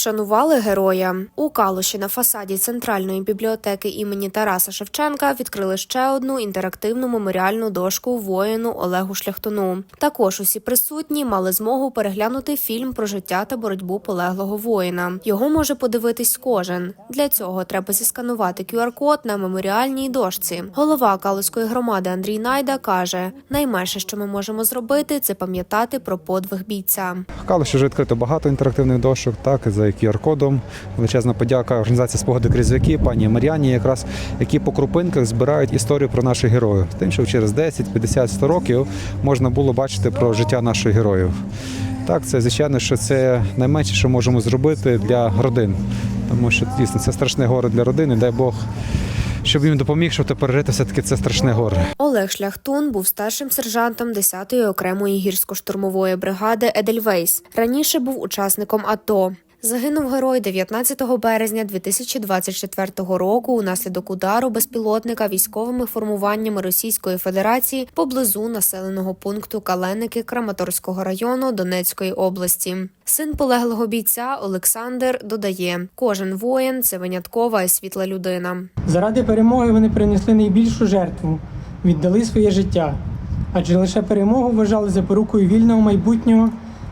вшанували героя. У Калуші на фасаді центральної бібліотеки імені Тараса Шевченка відкрили ще одну інтерактивну меморіальну дошку воїну Олегу Шляхтуну. Також усі присутні мали змогу переглянути фільм про життя та боротьбу полеглого воїна. Його може подивитись кожен. Для цього треба зісканувати QR-код на меморіальній дошці. Голова Калуської громади Андрій Найда каже: найменше, що ми можемо зробити, це пам'ятати про подвиг бійця. Калуші вже відкрито багато інтерактивних дошок, так і за QR-кодом. Величезна подяка організації спогади крізвяки, пані Мар'яні, якраз які по крупинках збирають історію про наших героїв. Тим, що через 10, 50, 100 років можна було бачити про життя наших героїв. Так, це звичайно, що це найменше, що можемо зробити для родин, тому що дійсно це страшне горе для родини. Дай Бог, щоб їм допоміг, щоб пережити все таки це страшне горе. Олег Шляхтун був старшим сержантом 10-ї окремої гірсько-штурмової бригади Едельвейс. Раніше був учасником АТО. Загинув герой 19 березня 2024 року унаслідок удару безпілотника військовими формуваннями Російської Федерації поблизу населеного пункту Каленики Краматорського району Донецької області. Син полеглого бійця Олександр додає: кожен воїн це виняткова і світла людина. Заради перемоги вони принесли найбільшу жертву, віддали своє життя, адже лише перемогу вважали запорукою вільного майбутнього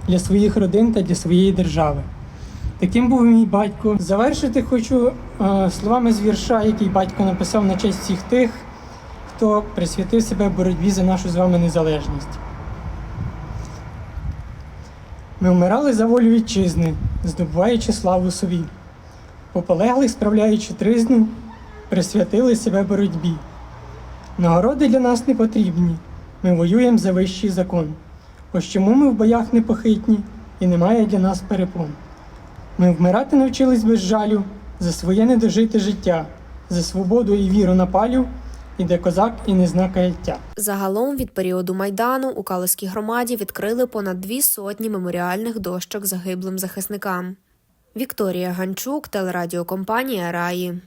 для своїх родин та для своєї держави. Таким був мій батько. Завершити хочу е, словами з вірша, який батько написав на честь всіх тих, хто присвятив себе боротьбі за нашу з вами незалежність. Ми вмирали за волю вітчизни, здобуваючи славу собі. Пополеглих, справляючи тризну, присвятили себе боротьбі. Нагороди для нас не потрібні. Ми воюємо за вищий закон. Ось чому ми в боях непохитні і немає для нас перепон. Ми вмирати навчились без жалю за своє недожите життя, за свободу і віру на палю, іде козак і не зна каяття. Загалом від періоду майдану у Калиській громаді відкрили понад дві сотні меморіальних дощок загиблим захисникам. Вікторія Ганчук, телерадіокомпанія Раї.